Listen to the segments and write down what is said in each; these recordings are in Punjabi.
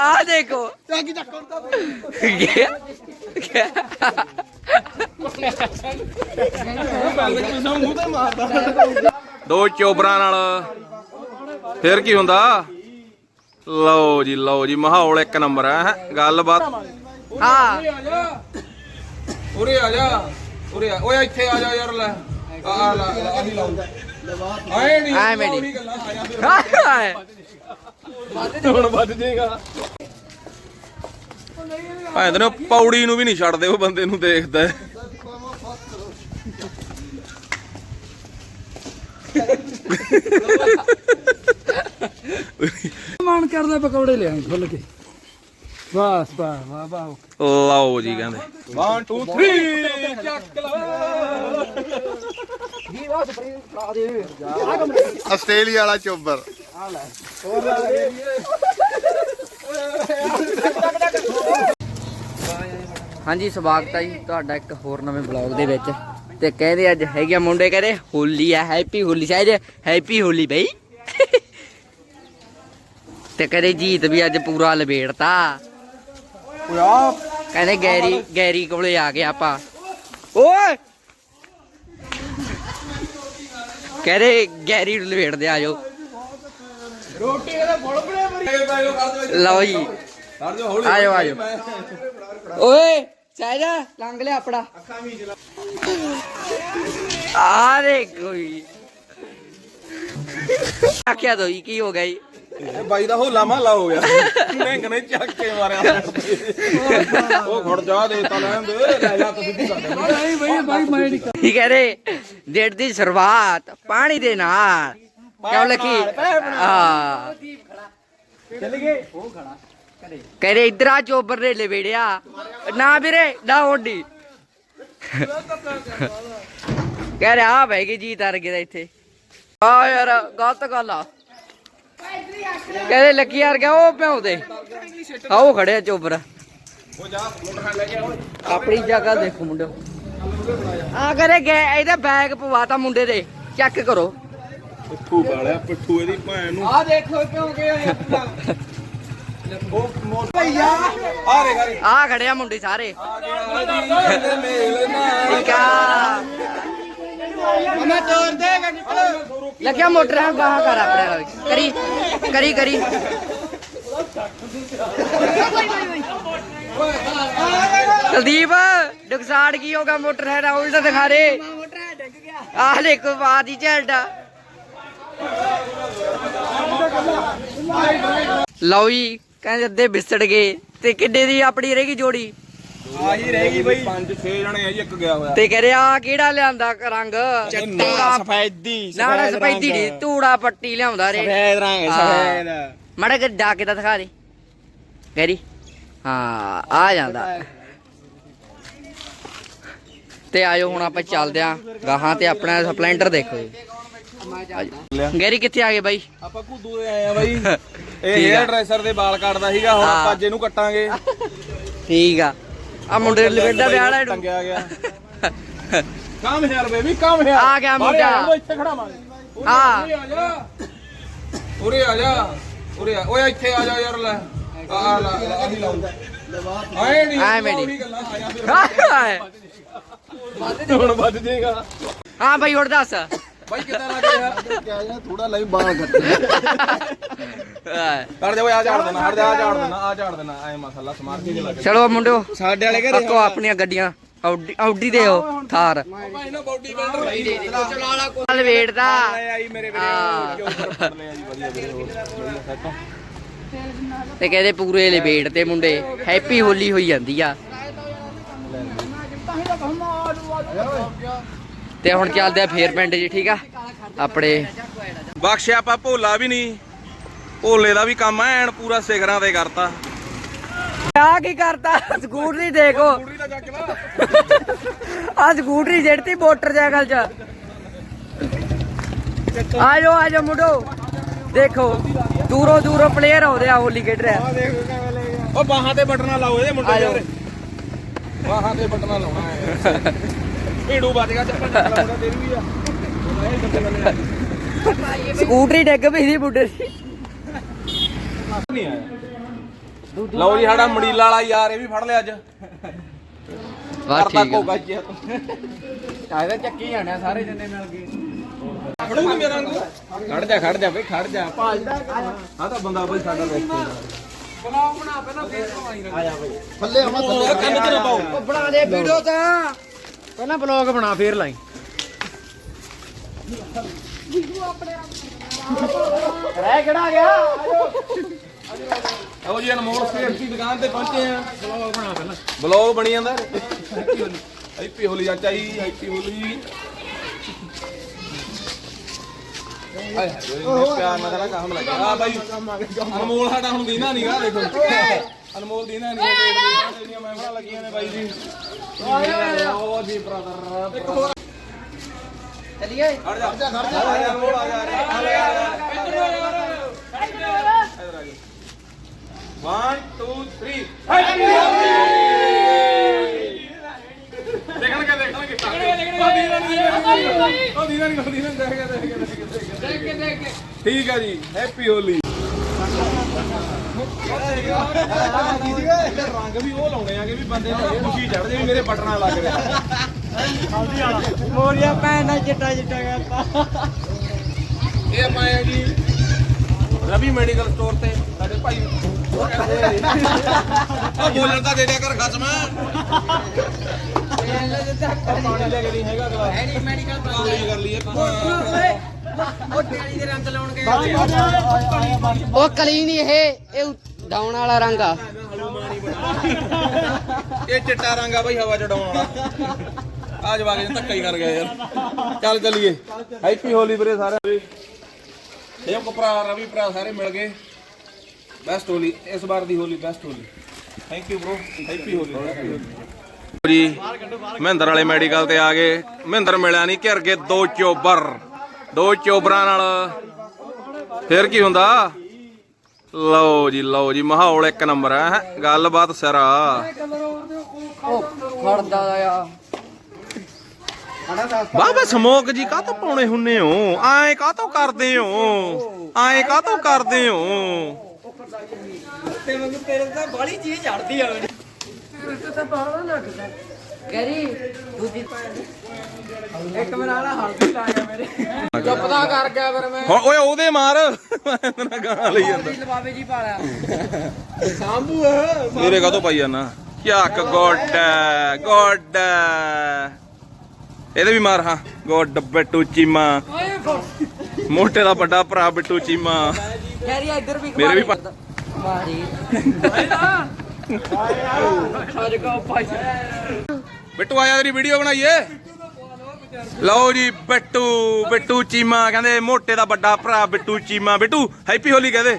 ਆ ਦੇਖੋ। ਚਾਕੀ ਚੱਕ ਹੁੰਦਾ ਮੈਨੂੰ ਮੂੰਹ ਤੇ ਮਾਰਦਾ ਦੋ ਚੋਬਰਾਂ ਨਾਲ। ਫਿਰ ਕੀ ਹੁੰਦਾ? ਲਓ ਜੀ ਲਓ ਜੀ ਮਾਹੌਲ ਇੱਕ ਨੰਬਰ ਹੈ। ਗੱਲਬਾਤ। ਹਾਂ। ਉਰੇ ਆ ਜਾ ਉਰੇ ਆ ਓਏ ਇੱਥੇ ਆ ਜਾ ਯਾਰ ਲੈ। ਆ ਆ ਲਾ ਅਸੀਂ ਲਾਉਂਦਾ ਆਏ ਨਹੀਂ ਐਵੇਂ ਨੀ। ਉਹੀ ਗੱਲਾਂ ਆ ਜਾਂਦੇ ਹੁਣ ਵੱਧ ਜਾਏਗਾ ਭਾਵੇਂ ਤੈਨੂੰ ਪੌੜੀ ਨੂੰ ਵੀ ਨਹੀਂ ਛੱਡਦੇ ਉਹ ਬੰਦੇ ਨੂੰ ਦੇਖਦਾ ਹੈ। ਮਨ ਕਰਦਾ ਪਕੌੜੇ ਲਿਆਈ ਖੁੱਲ ਕੇ ਬਸ ਬਸ ਵਾਹ ਵਾਹ ਲਓ ਜੀ ਕਹਿੰਦੇ। 1 2 3 ਚੱਕ ਆਸਟ੍ਰੇਲੀਆ ਵਾਲਾ ਚੋਬਰ। ਹਾਂਜੀ ਸਵਾਗਤ ਹੈ ਜੀ ਤੁਹਾਡਾ ਇੱਕ ਹੋਰ ਨਵੇਂ ਬਲੌਗ ਦੇ ਵਿੱਚ। ਤੇ ਕਹਿੰਦੇ ਅੱਜ ਹੈਗੇ ਆ ਮੁੰਡੇ ਕਹਿੰਦੇ ਹੋਲੀ ਆ ਹੈਪੀ ਹੋਲੀ ਸ਼ਾਇਦ ਹੈਪੀ ਹੋਲੀ ਬਈ। ਤੇ ਕਹਿੰਦੇ ਜੀਤ ਵੀ ਅੱਜ ਪੂਰਾ ਲਬੇੜਤਾ। ਕਹਿੰਦੇ ਗੈਰੀ ਗੈਰੀ ਕੋਲੇ ਆ ਗਏ ਆਪਾਂ। ਓਏ। ਕਹਿੰਦੇ ਗੈਰੀ ਨੂੰ ਲਬੇੜਦੇ ਆਜੋ ਰੋਟੀ ਇਹਦੇ ਫੁੱਲ ਬਣੇ ਮਰੀ ਲਓ ਜੀ। ਆਜੋ ਆਜੋ ਓਏ ਚਾਹੀਦਾ ਲੰਘ ਲਿਆ ਆਪਣਾ। ਆ ਦੇ ਕੋਈ। ਆਖਿਆ ਦੋਈ ਕੀ ਹੋ ਗਿਆ ਜੀ? ਇਹ ਬਾਈ ਦਾ ਹੋਲਾ ਮਹਲਾ ਹੋ ਗਿਆ। ਮਹਿੰਗ ਨੇ ਚੱਕ ਕੇ ਮਾਰਿਆ। ਉਹ ਖੜ ਜਾ ਦੇ ਤਾਂ ਲੈਣ ਦੇ। ਲੈ ਜਾ ਤੁਸੀਂ ਸਿੱਧੀ ਕਰ ਦੇ। ਨਹੀਂ ਬਈ ਮੈਂ ਨਹੀਂ ਕੀ ਕਹ ਰਹੇ? ਡੇਟ ਦੀ ਸ਼ੁਰੂਆਤ ਪਾਣੀ ਦੇ ਨਾਲ। ਕਿਉਂ ਲਖੀ ਹਾਂ। ਇਧਰ ਆ ਚੋਬਰ ਨੇ ਲਵੇੜਿਆ ਨਾ ਵੀਰੇ ਨਾ ਓਡੀ ਕਹ ਰਿਹਾ ਆ ਭਾਈ ਕੀ ਜੀਤ ਆ ਗਿਆ ਇੱਥੇ। ਆ ਯਾਰ ਗਲਤ ਗੱਲ ਆ। ਕਹਿੰਦੇ ਲੱਕੀ ਯਾਰ ਗਿਆ ਉਹ ਪਿਆਉਂਦੇ ਆ ਉਹ ਖੜਿਆ ਚੋਬਰ ਆਪਣੀ ਜਗ੍ਹਾ ਦੇਖੋ ਮੁੰਡਿਓ। ਆ ਕਰੇ ਗਏ ਇਹਦਾ ਬੈਗ ਪਵਾਤਾ ਮੁੰਡੇ ਦੇ। ਚੈੱਕ ਕਰੋ। ਪਿੱਠੂ ਵਾਲਿਆ ਪਿੱਠੂ ਇਹਦੀ ਭੈਣ ਨੂੰ। ਆ ਦੇਖੋ ਕਿਉਂ ਉਹ ਭਈਆ ਆ ਰੇ ਗਾਰੀ ਆ ਖੜਿਆ ਮੁੰਡੇ ਸਾਰੇ। ਆ ਗਿਆ ਜੀ ਮੇਲ ਨਾ ਠੀਕ ਆ। ਮੈਂ ਤੋੜ ਦੇਗਾ ਨਿਕਲ ਲੱਗਿਆ ਮੋਟਰ ਹੈ, ਗਾਹਾਂ ਕਰ ਆਪਣੇ ਕਰੀ ਕਰੀ ਕਰੀ। ਕੁਲਦੀਪ ਨੁਕਸਾਨ ਕੀ ਹੋਗਾ ਮੋਟਰ ਹੈ, ਰਾਹੁਲ ਦਾ ਦਿਖਾ ਦੇ। ਆਹ ਦੇਖੋ ਬਾਤ ਹੀ ਝਲਟਾ। ਲਓ ਜੀ, ਕਹਿੰਦੇ ਅੱਧੇ ਵਿਸੜ ਗਏ ਤੇ ਕਿੱਡੇ ਦੀ ਆਪਣੀ ਰਹੇਗੀ ਜੋੜੀ? ਆਹੀ ਰਹਿ ਗਈ ਬਈ। ਪੰਜ 6 ਜਣੇ ਆ ਜੀ ਇੱਕ ਗਿਆ ਹੋਇਆ। ਤੇ ਕਹ ਰਿਹਾ ਕਿਹੜਾ ਲਿਆਂਦਾ ਰੰਗ? ਚਿੱਟਾ। ਸਫੈਦੀ ਨਾ ਨਾ ਸਪੈਦੀ ਨਹੀਂ ਧੂੜਾ ਪੱਟੀ ਲਿਆਉਂਦਾ ਰੇ। ਸਫੈਦ ਰੰਗ ਹਾਂ। ਮੜਾ ਕਿ ਜਾ ਕੇ ਤਾਂ ਦਿਖਾ ਦੇ। ਗੈਰੀ ਹਾਂ ਆ ਜਾਂਦਾ। ਤੇ ਆਇਓ ਹੁਣ ਆਪਾਂ ਚੱਲਦੇ ਆਂ ਗਾਹਾਂ ਤੇ ਆਪਣਾ ਸਪਲੈਂਡਰ ਦੇਖੋ। ਗੈਰੀ ਕਿੱਥੇ ਆ ਗਏ ਬਾਈ? ਆਪਾਂ ਕੁੱਦੂ ਦੇ ਆਏ ਆ ਬਾਈ। ਇਹ। ਹੇਅਰ ਡਰੈਸਰ ਦੇ ਵਾਲ ਕੱਟਦਾ ਸੀਗਾ ਹੁਣ। ਆਪਾਂ ਅੱਜ ਇਹਨੂੰ ਕੱਟਾਂਗੇ। ਠੀਕ ਆ। ਆ ਮੁੰਡੇ ਨੂੰ ਲਪੇਟਾ ਵਿਆਹ ਲੈ ਟੰਗਿਆ ਗਿਆ। ਕੰਮ ਯਾਰ ਬੇਬੀ ਕੰਮ ਯਾਰ। ਆ ਗਿਆ ਮੁੰਡਾ। ਆ, ਇੱਥੇ ਖੜਾ ਮਾਰ। ਹਾਂ। ਉਰੇ ਆ ਜਾ। ਉਰੇ ਆ ਜਾ ਉਰੇ ਆ। ਓਏ ਇੱਥੇ ਆ ਜਾ ਯਾਰ ਲੈ। ਆ ਆ ਲਾ ਲਾ, ਅਸੀਂ ਲਾਉਂਦਾ ਆਏ ਨਹੀਂ ਐਵੇਂ ਨੀ। ਉਹੀ ਗੱਲਾਂ ਆ ਜਾਂਦੇ ਹੁਣ ਵੱਧ ਜਾਏਗਾ। ਹਾਂ ਬਾਈ ਹੋਰ ਦੱਸ। ਬਾਈ ਕਿੱਦਾਂ ਲੱਗ ਰਿਹਾ? ਕਿਆ ਜਾਂ ਥੋੜਾ ਲਈ ਬਾਲ ਕੱਟ। ਕਰ ਜਾ ਓਏ ਆ ਝਾੜ ਦੇਣਾ ਹਟ ਜਾ ਆ ਝਾੜ ਦੇਣਾ ਆ ਝਾੜ ਦੇਣਾ ਐ ਮਸਾਲਾ ਸਮਾਰ ਕੇ ਲੱਗ ਚਲੋ ਮੁੰਡਿਓ ਸਾਡੇ ਵਾਲੇ ਰੱਖੋ ਆਪਣੀਆਂ ਗੱਡੀਆਂ ਆਉਡੀ ਆਉਡੀ ਦੇ ਹੋ ਥਾਰ। ਭਾਈ ਨਾ ਬਾਡੀ ਬਿਲਡਰ ਲਈ ਲਵੇਟ ਦਾ ਆਈ ਮੇਰੇ ਵੀਰੇ ਉੱਪਰ ਫੜ ਲਿਆ ਜੀ ਵਧੀਆ ਵੀਰੇ ਹੋਰ ਵਧੀਆ ਸੈੱਟ ਤੇ ਕਹਿੰਦੇ ਪੂਰੇ ਲਵੇਟ ਤੇ ਮੁੰਡੇ ਹੈਪੀ ਹੋਲੀ ਹੋਈ ਜਾਂਦੀ ਆ। ਤੇ ਹੁਣ ਚੱਲਦੇ ਆ? ਫੇਰ ਪਿੰਡ ਜੀ ਠੀਕ ਆ? ਆਪਣੇ। ਬਖਸ਼ਿਆ ਆਪਾਂ ਭੋਲਾ ਵੀ ਨਹੀਂ। ਭੋਲੇ ਦਾ ਵੀ ਕੰਮ ਐਨ ਪੂਰਾ ਸਿਖਰਾਂ ਤੇ ਕਰਤਾ। ਆ ਕੀ ਕਰਤਾ? ਸਕੂਟਰੀ ਦੇਖੋ। ਆ ਸਕੂਟਰੀ ਜਿਹੜੀ ਮੋਟਰਸਾਈਕਲ ਚ। ਆਜੋ ਆਜੋ ਮੁੰਡੋ। ਦੇਖੋ ਦੂਰੋਂ ਦੂਰੋਂ ਪਲੇਅਰ ਆਉਂਦੇ ਆ ਹੋਲੀ ਖੇਡ ਰਿਹਾ ਉਹ ਬਾਹਾਂ ਤੇ ਬਟਨਾ ਲਾਓ ਇਹਦੇ ਮੁੰਡੇ ਬਾਹਾਂ ਤੇ ਬਟਨਾ ਲਾਉਣਾ ਹੈ। ਢੀੜੂ ਵੱਜ ਗਿਆ ਚੱਪਲ ਲਾਉਂਦਾ ਤੇਰੀ ਵੀ ਆ। ਆ। ਸਕੂਟਰੀ ਡਿੱਗ ਪਈ ਸੀ ਮੁੰਡੇ ਦੀ। ਨਹੀਂ ਆਇਆ। ਲਓ ਜੀ ਸਾਡਾ ਮੜੀਲਾ ਵਾਲਾ ਯਾਰ ਇਹ ਵੀ ਫੜ ਲਿਆ ਅੱਜ। ਕਰਦਾ ਠੀਕ ਆ। ਕੋਗਾ ਜੀ ਆਇਦਾ ਚੱਕੀ ਜਾਣਾ ਸਾਰੇ ਜਿੰਨੇ ਮਿਲ ਗਏ ਫੜੂਗੀ ਮੇਰਾ ਵਾਂਗੂ? ਖੜ ਜਾ ਖੜ ਜਾ ਬਈ ਖੜ ਜਾ। ਭਾਜਦਾ ਆ ਤਾਂ ਬੰਦਾ ਬਈ ਸਾਡਾ ਵੇਖੋ ਥੱਲੇ ਆਉਣਾ ਥੱਲੇ ਕੰਨ ਨਾ ਪਾਓ। ਬਣਾ ਦੇ ਵੀਡੀਓ ਤਾਂ। ਪਹਿਲਾਂ ਬਲੌਗ ਬਣਾ ਫੇਰ ਲਾਈ। ਰਹਿ ਕਿਹੜਾ ਗਿਆ? ਆਓ ਜੀ ਅਨਮੋਲ ਸਟੇਟ ਦੀ ਦੁਕਾਨ ਤੇ ਪਹੁੰਚੇ ਆ। ਬਲੌਗ ਬਣਾ ਪਹਿਲਾਂ। ਬਲੌਗ ਬਣੀ ਜਾਂਦਾ। ਹੈਪੀ ਹੋਲੀ ਚਾਚਾ ਜੀ ਹੈਪੀ ਹੋਲੀ। ਆਏ ਹਾਏ ਪਿਆਰ ਨਾਲ ਕੰਮ ਲੱਗਿਆ ਆ ਬਾਈ ਅਨਮੋਲ ਸਾਡਾ ਹੁਣ ਦੀਨਾ ਨਹੀਂਗਾ ਦੇਖੋ। ਅਨਮੋਲ ਦੀਨਾ ਨਹੀਂ ਪੇਟ ਦੀਆਂ ਮੈਂਬਰਾਂ ਲੱਗੀਆਂ ਨੇ ਬਾਈ ਜੀ। ਓ ਜੀ ਬ੍ਰਦਰ ਚਲਿਏ? ਖੜ ਜਾ ਖੜ ਜਾ। ਖੜ ਜਾ। ਅਨਮੋਲ ਆ ਜਾ ਆ ਲੈ ਆ ਜਾ। 1 2 3 ਹੈਪੀ ਦੇਖਣਗੇ ਦੇਖਣਗੇ। ਉਹ ਦੀਨਾ ਨਹੀਂ ਉਹ ਦੀਨਾ ਨਹੀਂ ਉਹ ਦੀਨਾ ਦੇਖ ਕੇ ਦੇਖ ਕੇ ਦੇਖ ਕੇ ਠੀਕ ਆ ਜੀ। ਹੈਪੀ ਹੋਲੀ ਰੰਗ ਵੀ ਉਹ ਲਾਉਣੇ ਆਗੇ ਵੀ ਬੰਦੇ ਨੂੰ ਇਹ ਖੁਸ਼ੀ ਚੜ ਜੇ ਵੀ ਮੇਰੇ ਬਟਨਾਂ ਲੱਗ ਰਿਹਾ ਮੋਰੀਆ ਭੈਣ ਨਾਲ ਚਿੱਟਾ ਚਿੱਟਾ ਕਰਤਾ। ਇਹ ਆਪਾਂ ਆਏ ਆ ਜੀ ਰਵੀ ਮੈਡੀਕਲ ਸਟੋਰ ਤੇ ਸਾਡੇ ਭਾਈ ਉਹ ਬੋਲਣ ਤਾਂ ਦੇ ਦਿਆ ਕਰ ਖਸਮ। ਪਾਣੀ ਲੈ ਕੇ ਨਹੀਂ ਹੈਗਾ ਗਲਾਸ ਐਨੀ ਮੈਡੀਕਲ ਪਾਣੀ ਕਰ ਲਈਏ ਉਹ ਟਿਆਲੀ ਦੇ ਰੰਗ ਲਾਉਣ ਗਏ ਉਹ ਕਲੀ ਨਹੀਂ ਇਹ ਇਹ ਡਾਉਣ ਵਾਲਾ ਰੰਗ ਆ। ਇਹ ਚਿੱਟਾ ਰੰਗ ਆ ਬਈ ਹਵਾ ਚੜਾਉਣ ਵਾਲਾ। ਆ ਜਵਾ ਕੇ ਧੱਕਾ ਹੀ ਕਰ ਗਿਆ ਯਾਰ। ਚੱਲ ਚੱਲੀਏ। ਹੈਪੀ ਹੋਲੀ ਵੀਰੇ ਸਾਰੇ ਇਹ ਭਰਾ ਰਵੀ ਭਰਾ ਸਾਰੇ ਮਿਲ ਗਏ। ਬੈਸਟ ਹੋਲੀ ਇਸ ਵਾਰ ਦੀ Holi best Holi thank you bro happy Holi ਜੀ ਮਹਿੰਦਰ ਵਾਲੇ ਮੈਡੀਕਲ ਤੇ ਆ ਗਏ। ਮਹਿੰਦਰ ਮਿਲਿਆ ਨਹੀਂ ਘਿਰ ਗਏ ਦੋ ਚੋਬਰ। ਦੋ ਚੋਬਰਾਂ ਨਾਲ। ਫਿਰ ਕੀ ਹੁੰਦਾ? ਲਓ ਜੀ ਲਓ ਜੀ ਮਾਹੌਲ ਇੱਕ ਨੰਬਰ ਹੈ ਗੱਲਬਾਤ ਸਿਰਾ। ਉਹ ਖੜਦਾ ਆ। ਬਾਬਾ ਸਮੋਕ ਜੀ ਕਾਹਤੋਂ ਪਾਉਣੇ ਹੁੰਨੇ ਹੋ? ਐਂ ਕਾਹਤੋਂ ਕਰਦੇ ਹੋ? ਐਂ ਕਾਹਤੋਂ ਕਰਦੇ ਹੋ? ਤੇਰੇ ਤੇਰੇ ਤਾਂ ਬਾਲੀ ਚੀਜ਼ ਚੜਦੀ ਆ। ਤੇਰੇ ਤੇ ਤਾਂ ਬਾਹਰ ਲੱਗਦਾ। ਗਰੀ ਦੂਜੀ ਇੱਕ ਮੇਰਾ ਵਾਲਾ ਹਲਦੀ ਲਾਇਆ ਮੇਰੇ। ਚੁੱਪ ਦਾ ਕਰ ਗਿਆ ਫਿਰ ਮੈਂ। ਹੁਣ ਓਏ ਉਹਦੇ ਮਾਰ। ਮੈਂ ਤੇਰਾ ਗਾਣਾ ਲਈ ਜਾਂਦਾ। ਬਾਬੇ ਜੀ ਪਾਲਿਆ ਮੇਰੇ ਕਾਹਤੋਂ ਪਾਈ ਜਾਣਾ ਝੱਕ ਗੋਡ ਗੋਡ ਇਹਦੇ ਵੀ ਮਾਰ ਹਾਂ। ਗੋਡ ਬਿੱਟੂ ਚੀਮਾ। ਮੋਟੇ ਦਾ ਵੱਡਾ ਭਰਾ ਬਿੱਟੂ ਚੀਮਾ। ਇੱਧਰ ਵੀ ਮੇਰੇ ਵੀ ਮਾਰੀ ਬਿੱਟੂ ਆਇਆ ਤੇਰੀ ਵੀਡੀਓ ਬਣਾਈਏ। ਲਓ ਜੀ ਬਿੱਟੂ ਬਿੱਟੂ ਚੀਮਾ ਕਹਿੰਦੇ ਮੋਟੇ ਦਾ ਵੱਡਾ ਭਰਾ ਬਿੱਟੂ ਚੀਮਾ। ਬਿੱਟੂ ਹੈਪੀ ਹੋਲੀ ਕਹਦੇ।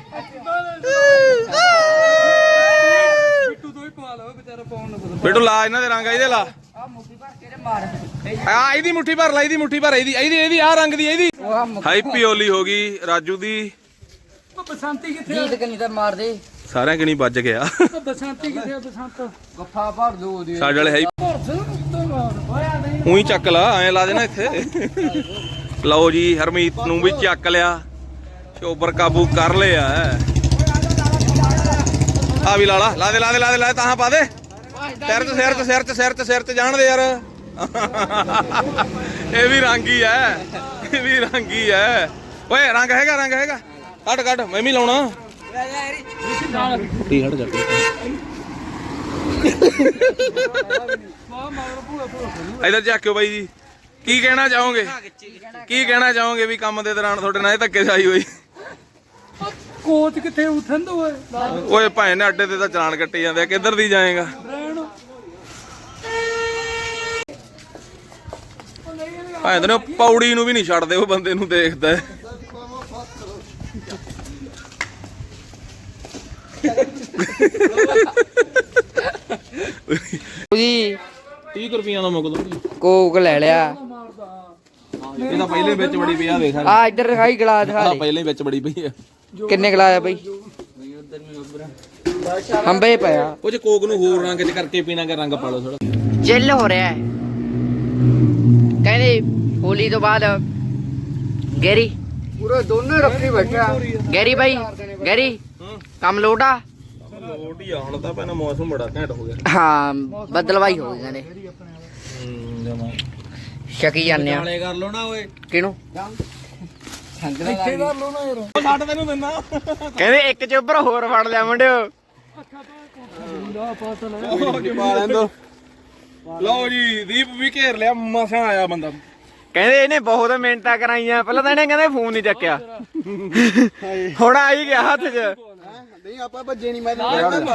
ਬਿੱਟੂ ਤੋਂ ਹੀ ਪਵਾ ਲਓ ਵਿਚਾਰਾ ਪਾਉਣ ਨੂੰ ਪਤਾ ਬਿੱਟੂ ਲਾ ਇਹਨਾਂ ਦੇ ਰੰਗ ਇਹਦੇ ਲਾ। ਆ ਮੁੱਠੀ ਭਰ ਕੇ ਤੇ ਮਾਰ ਆ ਇਹਦੀ ਮੁੱਠੀ ਭਰ ਲੈ ਇਹਦੀ ਮੁੱਠੀ ਭਰ ਇਹਦੀ ਇਹਦੀ ਇਹਦੀ ਆ ਰੰਗ ਦੀ ਇਹਦੀ। ਹੈਪੀ ਹੋਲੀ ਹੋ ਗਈ ਰਾਜੂ ਦੀ। ਉਹ ਬਸੰਤੀ ਕਿੱਥੇ ਗੀਤ ਕਨੀ ਤਾਂ ਮਾਰ ਦੇ ਸਾਰਿਆਂ ਕਣੀ ਵੱਜ ਗਿਆ? ਬਸੰਤੀ ਕਿੱਥੇ ਆ ਬਸੰਤ? ਗੱਫਾ ਭਰ ਦੋ ਉਹਦੀ। ਸਾਡੇ ਵਾਲੇ ਹੈ ਉਹੀ ਚੱਕ ਲਾ ਐਂ ਲਾ ਦੇਣਾ ਇੱਥੇ। ਲਓ ਜੀ ਹਰਮੀਤ ਨੂੰ ਵੀ ਚੱਕ ਲਿਆ। ਚੋਬਰ ਕਾਬੂ ਕਰ ਲਿਆ ਆ ਵੀ ਲਾ ਲਾ ਦੇ ਲਾ ਦੇ ਲਾ ਦੇ ਲਾ ਤਾਂ ਪਾ ਦੇ। ਸਿਰ ਤੇ ਸਿਰ ਤੇ ਸਿਰ ਤੇ ਸਿਰ ਤੇ ਸਿਰ ਤੇ ਜਾਣ ਦੇ ਯਾਰ। ਇਹ ਵੀ ਰੰਗ ਹੀ ਐ ਇਹ ਵੀ ਰੰਗ ਹੀ ਐ ਓਏ ਰੰਗ ਹੈਗਾ ਰੰਗ ਹੈਗਾ। ਕੱਢ ਕੱਢ ਮੈਂ ਵੀ ਲਾਉਣਾ। ਟੀ ਹਟ ਇਧਰ ਝਾਕਿਓ ਬਾਈ ਜੀ। ਕੀ ਕਹਿਣਾ ਚਾਹੋਗੇ? ਕੀ ਕਹਿਣਾ ਚਾਹੋਗੇ ਵੀ ਕੰਮ ਦੇ ਦੌਰਾਨ ਤੁਹਾਡੇ ਨਾਲ ਇਹ ਧੱਕੇ ਸਾਈ ਹੋਈ? ਕੋਚ ਕਿੱਥੇ ਉਠਣ ਦੋ ਓਏ? ਭਾਵੇਂ ਨੇ ਅੱਡੇ ਤੇ ਤਾਂ ਚਲਾਨ ਕੱਟੇ ਜਾਂਦੇ ਆ ਕਿੱਧਰ ਦੀ ਜਾਏਗਾ? ਭਾਵੇਂ ਤੈਨੂੰ ਪੌੜੀ ਨੂੰ ਵੀ ਨਹੀਂ ਛੱਡਦੇ ਉਹ ਬੰਦੇ ਨੂੰ ਦੇਖਦਾ। ਹੈ। ਜੀ 30 ਰੁਪਈਆ ਦਾ ਮੁੱਕ ਦੋ। ਕੋਕ ਲੈ ਲਿਆ। ਇਹ ਤਾਂ ਪਹਿਲੇ ਵਿੱਚ ਬੜੀ ਪਈ ਆ ਦੇਖ ਆ ਇੱਧਰ ਦਿਖਾਈ ਗਲਾਸ ਦਿਖਾ ਦੇ। ਪਹਿਲੇ ਵਿੱਚ ਬੜੀ ਪਈ ਆ। ਕਿੰਨੇ ਗਲਾਸ ਆ ਬਈ? ਹੰਬੇ ਪਿਆ ਉਹ ਕੋਕ ਨੂੰ ਹੋਰ ਰੰਗ ਚ ਕਰਕੇ ਪੀਣਾ ਕਿ ਰੰਗ ਪਾ ਲਓ ਥੋੜਾ ਚਿੱਲ ਹੋ ਰਿਹਾ ਹੈ। ਕਹਿੰਦੇ ਹੋਲੀ ਤੋਂ ਬਾਅਦ ਗੈਰੀ। ਪੂਰੇ ਦੋਨੇ ਰੱਖੀ ਬੈਠਾ। ਗੈਰੀ ਭਾਈ ਗੈਰੀ ਕੰਮ ਲੋਟਾ ਲੋਟ ਹੀ ਆ ਹੁਣ ਤਾਂ ਪਹਿਲਾਂ ਮੌਸਮ ਬੜਾ ਘੈਂਟ ਹੋ ਗਿਆ। ਹਾਂ ਬੱਦਲਵਾਈ ਹੋ ਗਏ ਨੇ। ਹੂੰ ਜਮਾ ਸ਼ਕੀ ਜਾਂਦੇ ਆ ਨਾਲੇ ਕਰ ਲੋ ਨਾ ਓਏ। ਕਿਹਨੂੰ? ਸੰਗਣਾ ਇੱਥੇ ਕਰ ਲੋ ਨਾ ਯਾਰ। ਉਹ ਛੱਡ ਤੈਨੂੰ ਦਿੰਦਾ। ਕਹਿੰਦੇ ਇੱਕ ਚੋਬਰ ਹੋਰ ਫੜ ਲਿਆ ਮੁੰਡਿਓ। ਲਓ ਜੀ ਦੀਪ ਵੀ ਘੇਰ ਲਿਆ ਮਸਾਂ ਆਇਆ ਬੰਦਾ। ਕਹਿੰਦੇ ਇਹਨੇ ਬਹੁਤ ਮਿਹਨਤਾਂ ਕਰਾਈਆਂ। ਪਹਿਲਾਂ ਤਾਂ ਇਹਨੇ ਕਹਿੰਦੇ ਫੋਨ ਨਹੀਂ ਚੱਕਿਆ। ਹੁਣ ਆ ਹੀ ਗਿਆ ਹੱਥ 'ਚ। ਨਹੀਂ ਆਪਾਂ ਭੱਜੇ ਨਹੀਂ ਮੈਂ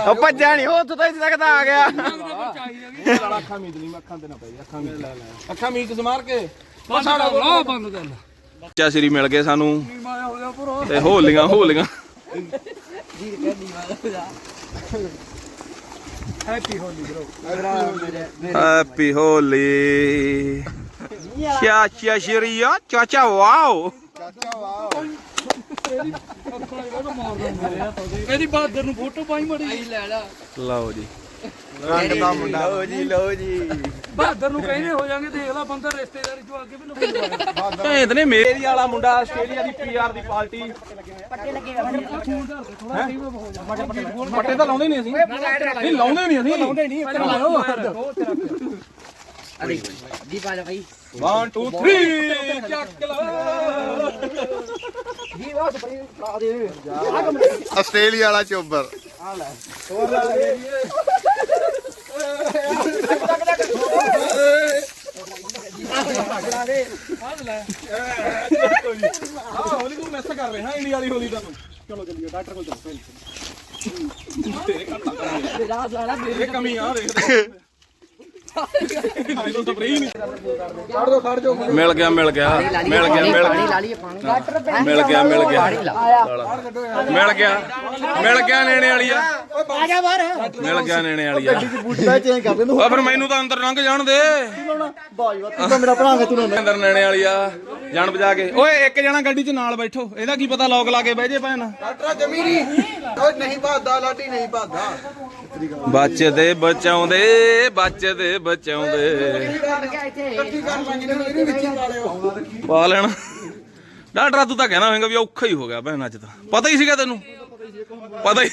ਉਹ ਭੱਜਿਆ ਨਹੀਂ ਉਹ ਉੱਥੋਂ ਤਾਂ ਇੱਥੇ ਤੱਕ ਤਾਂ ਆ ਗਿਆ। ਅੱਖਾਂ ਮੀਚ ਲਈ ਅੱਖਾਂ ਤੇ ਨਾ ਪਈ ਅੱਖਾਂ ਮੀਚ ਲੈ ਲੈ ਅੱਖਾਂ ਮੀਚ ਸਮਾਰ ਕੇ। ਬੰਦ ਕਰ ਲਾ ਬੰਦ ਕਰ। ਲਾ ਬੱਚਾ ਸ੍ਰੀ ਮਿਲ ਗਏ ਸਾਨੂੰ। ਮਾਇਆ ਹੋ ਗਿਆ ਪੂਰਾ ਤੇ ਹੋਲੀਆਂ ਹੋਲੀਆਂ। Happy Holi bro happy Holi ਚਾਚਾ ਸ਼ਰੀਆ ਚਾਚਾ ਵਾਓ। ਇਹਦੀ ਬਹਾਦਰ ਨੂੰ ਫੋਟੋ ਪਾਈ ਮੜੀ। ਲਓ ਜੀ। ਰੰਗ ਦਾ ਮੁੰਡਾ। ਲਓ ਜੀ ਲਓ ਜੀ। ਬਹਾਦਰ ਨੂੰ ਕਹਿੰਦੇ ਹੋ ਜਾਣਗੇ ਦੇਖ ਲੈ ਬੰਦਾ ਰਿਸ਼ਤੇਦਾਰੀ ਚੋਂ ਅੱਗੇ ਵੀ ਲੁਕਿਆ ਭੇਦ ਨੇ ਮੇਰੀ ਵਾਲਾ ਮੁੰਡਾ ਆਸਟ੍ਰੇਲੀਆ ਦੀ ਪੀਆਰ ਦੀ ਪਾਰਟੀ। ਪੱਟੇ ਤਾਂ ਲਾਉਂਦੇ ਨਹੀਂ ਅਸੀਂ। ਨਹੀਂ ਲਾਉਂਦੇ ਨਹੀਂ ਅਸੀਂ। ਲਾਉਂਦੇ ਨਹੀਂ ਅਰੇ ਦੀਪ ਆ ਜਾ ਭਾਈ 1 2 3 ਚੱਕ ਲਾ ਆਸਟ੍ਰੇਲੀਆ ਵਾਲਾ ਚੋਬਰ ਹਾਂ ਹੋਲੀ ਤੂੰ ਮਿਸ ਕਰ ਰਿਹਾ ਇੰਡੀਆ ਵਾਲੀ ਹੋਲੀ ਦਾ ਤੂੰ ਚਲੋ ਚੱਲੀਏ ਡਾਕਟਰ ਕੋਲ ਚਲੋ ਪਹਿਲੇ ਇਹ ਕਮੀ ਆ ਦੇਖ ਮਿਲ ਗਿਆ ਮਿਲ ਗਿਆ ਮਿਲ ਗਿਆ ਮਿਲ ਗਿਆ। ਮਿਲ ਗਿਆ ਮਿਲ ਗਿਆ। ਮਿਲ ਗਿਆ ਮਿਲ ਗਿਆ ਨੇਣੇ ਵਾਲੀ ਆ। ਆ ਜਾ ਬਾਹਰ ਮਿਲ ਗਿਆ ਨੇਣੇ ਵਾਲੀ ਆ। ਬੂਟਾ ਚੇਂਜ ਕਰ ਦੇ ਤੂੰ ਫਿਰ ਮੈਨੂੰ ਤਾਂ ਅੰਦਰ ਲੰਘ ਜਾਣ ਦੇ। ਬਾਈ ਤੂੰ ਤਾਂ ਮੇਰਾ ਭਰਾ ਹੈ ਤੂੰ ਨਾ ਅੰਦਰ ਨੇਣੇ ਵਾਲੀ ਆ, ਜਾਣ ਬਜਾ ਕੇ। ਓਏ, ਇੱਕ ਜਣਾ ਗੱਡੀ 'ਚ ਨਾਲ ਬੈਠੋ, ਇਹਦਾ ਕੀ ਪਤਾ ਲੋਕ ਲਾ ਕੇ ਬਹਿ ਜੇ ਭੈਣ। ਡਾਕਟਰ ਜਮੀ ਨਹੀਂ ਓਏ, ਨਹੀਂ ਭਾਦਾ ਲਾਡੀ ਨਹੀਂ ਭਾਦਾ ਬਚਦੇ ਬਚਾਉਂਦੇ ਬਚਦੇ ਬਚਾਉਂਦੇ। ਪਾ ਲੈਣਾ। ਡਾਕਟਰ ਤੂੰ ਤਾਂ ਕਹਿਣਾ ਹੋਵੇਗਾ ਵੀ ਔਖਾ ਹੀ ਹੋ ਗਿਆ ਭੈਣ ਅੱਜ ਤਾਂ। ਪਤਾ ਹੀ ਸੀਗਾ ਤੈਨੂੰ। ਪਤਾ ਹੀ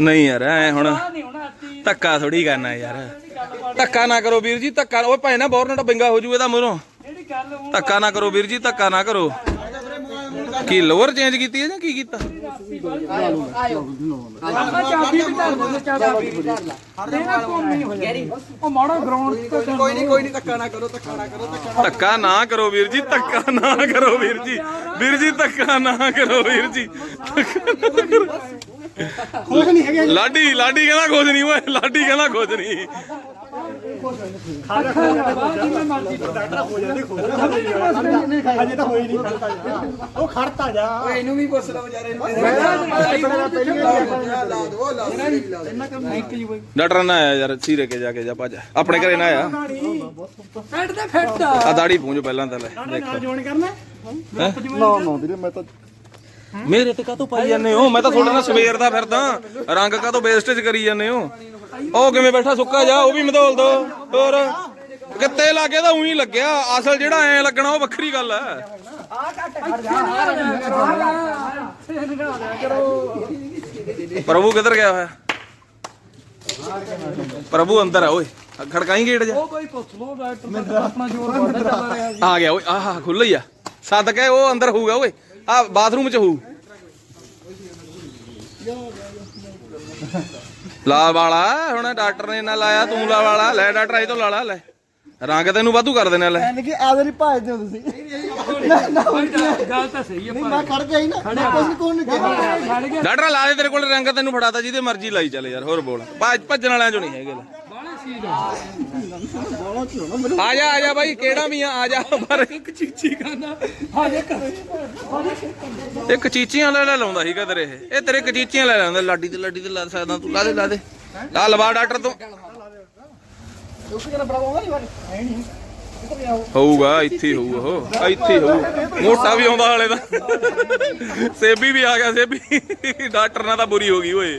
ਨਹੀਂ ਯਾਰ ਐ ਹੁਣ ਧੱਕਾ ਥੋੜੀ ਕਰਨਾ ਯਾਰ। ਧੱਕਾ ਨਾ ਕਰੋ ਵੀਰ ਜੀ ਧੱਕਾ ਓਏ ਭਾਈ ਨਾ ਬੋਰਨਟ ਬਿੰਗਾ ਹੋ ਜੂ ਇਹਦਾ ਉਹ ਧੱਕਾ ਨਾ ਕਰੋ ਵੀਰ ਜੀ ਧੱਕਾ ਨਾ ਕਰੋ। ਕੀ ਲੋਅਰ ਚੇਂਜ ਕੀਤੀ ਹੈ ਜਾਂ ਕੀ ਕੀਤਾ? ਆਪਾਂ ਚਾਬੀ ਵੀ ਧਰ ਦਿੰਦੇ ਚਾਬੀ ਵੀ ਧਰ ਲਾ ਤੇਰਾ ਕੰਮ ਨਹੀਂ ਹੋ ਜਾਣੀ ਉਹ ਮਾੜਾ ਗਰਾਊਂਡ ਤੇ ਕਰ ਕੋਈ ਨਹੀਂ ਕੋਈ ਨਹੀਂ ਧੱਕਾ ਨਾ ਕਰੋ ਧੱਕਾ ਨਾ ਕਰੋ ਧੱਕਾ ਧੱਕਾ ਨਾ ਕਰੋ ਵੀਰ ਜੀ ਧੱਕਾ ਨਾ ਕਰੋ ਵੀਰ ਜੀ। ਵੀਰ ਜੀ ਧੱਕਾ ਨਾ ਕਰੋ ਵੀਰ ਜੀ। ਕੁਝ ਨਹੀਂ ਹੈਗਾ ਲਾਡੀ ਲਾਡੀ ਕਹਿੰਦਾ ਕੁਝ ਨਹੀਂ ਓਏ ਲਾਡੀ ਕਹਿੰਦਾ ਕੁਝ ਨਹੀਂ ਜਿਵੇਂ ਮਰਜ਼ੀ ਓਏ ਇਹਨੂੰ ਵੀ ਪੁੱਛ ਲਓ ਵਿਚਾਰੇ ਨੂੰ ਲਾ ਦੋ ਲਾ ਦੋ ਡਾਕਟਰ ਨਾ ਆਇਆ ਯਾਰ ਸੀਰੇ ਕੇ ਜਾ ਕੇ ਜਾ ਭੱਜ। ਆਪਣੇ ਘਰੇ ਨਾ ਆਇਆ। ਫੈਟ ਤੇ ਫੈਟ ਆ। ਦਾੜੀ ਪੂੰਝ ਪਹਿਲਾਂ ਤਾਂ ਲੈ ਜੋਣ ਕਰਨਾ? ਨਾ ਨਾ ਵੀਰੇ ਮੈਂ ਤਾਂ ਮੇਰੇ ਤੇ ਕਾਹਤੋਂ ਪਾਈ ਜਾਂਦੇ ਹੋ? ਮੈਂ ਤਾਂ ਤੁਹਾਡੇ ਨਾਲ ਸਵੇਰ ਦਾ ਫਿਰਦਾ। ਰੰਗ ਕਾਹਤੋਂ ਵੇਸਟੇਜ ਕਰੀ ਜਾਂਦੇ ਹੋ? ਉਹ ਕਿਵੇਂ ਬੈਠਾ ਸੁੱਕਾ ਜਾ, ਉਹ ਵੀ ਮਧੋਲ ਦੋ। ਹੋਰ, ਕਿੱਤੇ ਲੱਗੇ ਤਾਂ ਉਹੀ ਲੱਗਿਆ। ਅਸਲ ਜਿਹੜਾ ਐ ਲੱਗਣਾ, ਉਹ ਵੱਖਰੀ ਗੱਲ ਐ ਪ੍ਰਭੂ ਕਿੱਧਰ ਗਿਆ ਹੋਇਆ? ਪ੍ਰਭੂ ਅੰਦਰ ਆ, ਓਏ। ਖੜਕਾਈ ਗੇਟ ਜਾ। ਉਹ ਕੋਈ ਪੁੱਛ ਲੋ ਡਾਕਟਰ ਆਪਣਾ ਜ਼ੋਰ ਆ ਗਿਆ, ਓਏ। ਆਹ ਖੁੱਲ ਹੀ ਆ। ਸੱਦ ਕੇ ਉਹ ਅੰਦਰ ਹੋਊਗਾ, ਓਏ। ਆ ਬਾਥਰੂਮ ਚ ਹੋਊ। ਲਾ ਵਾਲਾ ਹੁਣ ਡਾਕਟਰ ਨੇ ਨਾ ਲਾਇਆ ਤੂੰ ਲਾ ਵਾਲਾ ਲੈ ਡਾਕਟਰ ਆਈ ਤੋਂ ਲਾ ਲਾ ਲੈ। ਰੰਗ ਤੈਨੂੰ ਵਾਧੂ ਕਰ ਦੇਣਾ ਲੈ। ਕਿ ਆਦਰੀ ਭਾਜ ਦਿਓ ਤੁਸੀਂ। ਗੱਲ ਤਾਂ ਸਹੀ ਹੈ ਮੈਂ ਖੜ ਗਿਆ ਹੀ ਨਾ ਕੁਝ ਕੋਣ ਨਹੀਂ ਡਾਕਟਰ ਲਾ ਦੇ ਤੇਰੇ ਕੋਲ ਰੰਗ ਤੈਨੂੰ ਫੜਾਤਾ ਜਿਹਦੇ ਮਰਜ਼ੀ ਲਾਈ ਚੱਲ ਯਾਰ ਹੋਰ ਬੋਲ। ਭੱਜ ਭੱਜਣ ਵਾਲਿਆਂ ਚੋਂ ਨਹੀਂ ਹੈਗੇ। ਲੈ। ਆ ਜਾ ਆ ਜਾ ਬਾਈ ਕਿਹੜਾ ਵੀ ਆ? ਆ ਜਾ ਪਰ ਇੱਕ ਚੀਚੀ ਖਾਨਾ ਹਾਜੇ ਕਰ ਇਹ ਕਚੀਚੀਆਂ ਲੈ ਲੈ ਲਾਉਂਦਾ ਸੀਗਾ ਤੇਰੇ ਇਹ। ਇਹ ਤੇਰੇ ਕਚੀਚੀਆਂ ਲੈ ਲੈਂਦਾ ਲਾਡੀ ਤੇ ਲਾਡੀ ਤੇ ਲਾ ਸਕਦਾ ਤੂੰ ਲਾ ਦੇ ਲਾ ਦੇ। ਲਾ ਲਵਾ ਡਾਕਟਰ ਤੋਂ। ਹੋਊਗਾ ਇੱਥੇ ਹੀ ਹੋਊ ਉਹ। ਇੱਥੇ ਹੀ ਹੋਊ। ਮੋਟਾ ਵੀ ਆਉਂਦਾ ਹਾਲੇ ਦਾ ਸੇਬੀ ਵੀ ਆ ਗਿਆ ਸੇਬੀ। ਡਾਕਟਰ ਨਾਲ ਤਾਂ ਬੁਰੀ ਹੋ ਗਈ ਓਏ।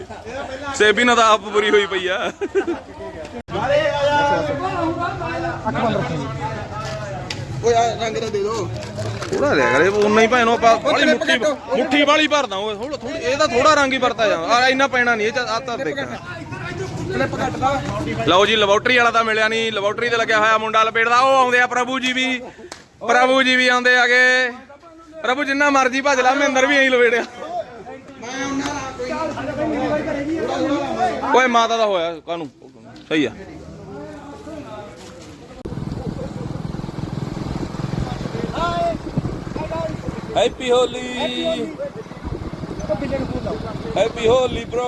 ਸੇਬੀ ਨਾਲ ਤਾਂ ਆਪ ਬੁਰੀ ਹੋਈ ਪਈ ਆ। ਓਏ ਆ ਰੰਗ ਤਾਂ ਦੇ ਦੋ। ਥੋੜਾ ਲਿਆ ਕਰੇ ਉਨਾ ਹੀ ਭੈਣੋ ਆਪਾਂ ਮੁੱਠੀ ਮੁੱਠੀ ਵਾਲੀ ਭਰਦਾ ਓਏ। ਥੋੜਾ ਥੋੜੀ ਇਹ ਤਾਂ ਥੋੜਾ ਰੰਗ ਹੀ ਵਰਤਾ ਜਾਂਦਾ ਆ ਇੰਨਾ ਪੈਣਾ ਨਹੀਂ ਇਹ ਆ ਤਾਂ ਦੇਖਣਾ ਕਲਿੱਪ ਕੱਟ ਲਾ ਲਓ ਜੀ ਲੈਬੋਰਟਰੀ ਵਾਲਾ ਤਾਂ ਮਿਲਿਆ ਨਹੀਂ। ਲੈਬੋਰਟਰੀ ਤੇ ਲੱਗਿਆ ਹੋਇਆ ਮੁੰਡਾ ਲਪੇੜਦਾ ਉਹ ਆਉਂਦੇ ਆ ਪ੍ਰਭੂ ਜੀ ਵੀ। ਪ੍ਰਭੂ ਜੀ ਵੀ ਆਉਂਦੇ ਆਗੇ ਪ੍ਰਭੂ, ਜਿੰਨਾ ਮਰਜ਼ੀ ਭੱਜ ਲਾ ਮਹਿੰਦਰ ਵੀ ਐਂ ਲਪੇੜਿਆ ਕੋਈ ਓਏ, ਮਾਤਾ ਦਾ ਹੋਇਆ ਕਾਨੂੰ ਸਹੀ ਆ। Happy Holi happy Holi bro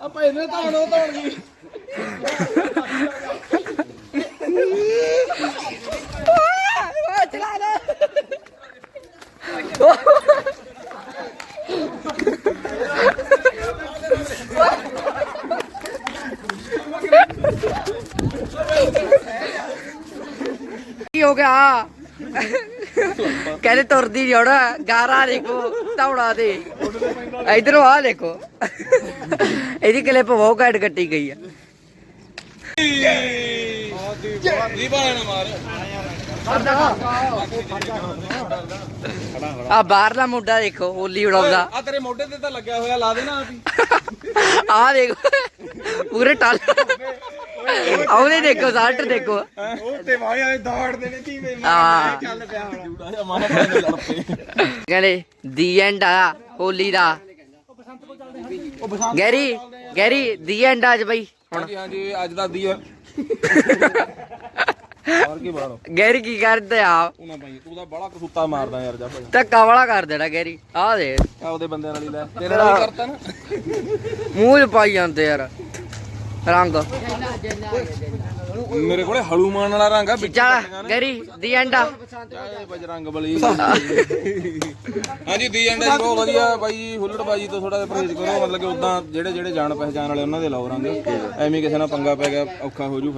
ਆਪਾਂ ਇਹਨੇ ਤਾਂ ਉਹ ਤਾਂ ਗਈ। ਚਲਾ ਦੇ ਕੀ ਹੋ ਗਿਆ? ਕਹਿੰਦੇ ਤੁਰਦੀ ਹੁਣ ਗਾਰਾ ਦੇਖੋ ਤੌੜਾ ਦੇ ਇਧਰੋਂ ਆ ਦੇਖੋ। ਇਹਦੀ ਕਲਿੱਪ ਬਹੁਤ ਘੱਟ ਕੱਟੀ ਗਈ ਆ। ਦੀ ਬਾਣਾ ਨਾ ਮਾਰ। ਆ ਬਾਹਰਲਾ ਮੁੰਡਾ ਦੇਖੋ ਹੋਲੀ ਉਡਾਉਂਦਾ। ਆ ਤੇਰੇ ਮੋਢੇ ਤੇ ਤਾਂ ਲੱਗਿਆ ਹੋਇਆ ਲਾ ਦੇ ਨਾ ਆਪ ਹੀ। ਆ ਦੇਖੋ ਪੂਰੇ ਟਲ। ਆਉਨੇ ਦੇਖੋ ਸਾਲਟ ਦੇਖੋ। ਉਹ ਤੇ ਵਾਏ ਆਏ ਦੌੜਦੇ ਨੇ ਧੀਵੇਂ ਆ ਚੱਲ ਪਿਆ ਹੁਣ। ਜੂੜਾ ਜਿਹਾ ਮਾਰਾ ਪੈਣੇ ਲੜ ਪਏ ਕਹਿੰਦੇ ਦੀ ਐਂਡ ਆ ਹੋਲੀ ਦਾ। ਗੈਰੀ ਗੈਰੀ ਦੀ ਐਂਡ ਅੱਜ ਬਈ। ਹਾਂਜੀ ਹਾਂਜੀ ਅੱਜ ਦਾ ਦੀ ਕੀ ਲਓ। ਗੈਰੀ ਕੀ ਕਰਦੇ ਆ? ਭਾਈ ਤੂੰ ਤਾਂ ਬੜਾ ਕਸੂਤਾ ਮਾਰਦਾ ਯਾਰ ਜਾ ਭਾਈ। ਧੱਕਾ ਵਾਲਾ ਕਰ ਦੇਣਾ ਗੈਰੀ ਆ ਦੇ ਆ ਉਹਦੇ ਬੰਦਿਆਂ ਨਾਲ ਹੀ ਲੈ। ਤੇਰੇ ਨਾਲ ਹੀ ਕਰਤਾ ਨਾ। ਮੂੰਹ 'ਚ ਪਾਈ ਜਾਂਦੇ ਯਾਰ। ਰੰਗ। ਮੇਰੇ ਕੋਲੇ ਹਲੂਮਾਨ ਵਾਲਾ ਰੰਗ ਆ ਚੱਲ ਗੈਰੀ ਦੀ ਐਂਡ ਬਜਰੰਗ ਬਲੀ। ਹਾਂਜੀ ਦੀ ਐਂਡ ਬਹੁਤ ਵਧੀਆ ਬਾਈ ਜੀ ਹੁੱਲੜ ਬਾਜੀ ਤੋਂ ਥੋੜਾ ਜਿਹਾ ਪਰਹੇਜ਼ ਕਰੋ। ਮਤਲਬ ਕਿ ਉਦਾਂ ਜਿਹੜੇ ਜਿਹੜੇ ਜਾਣ ਪਹਿਚਾਨ ਵਾਲੇ ਉਹਨਾਂ ਦੇ ਲਾਓ ਰੰਗ। ਐਵੇਂ ਕਿਸੇ ਨਾਲ ਪੰਗਾ ਪੈ ਗਿਆ ਔਖਾ ਹੋ ਜੂ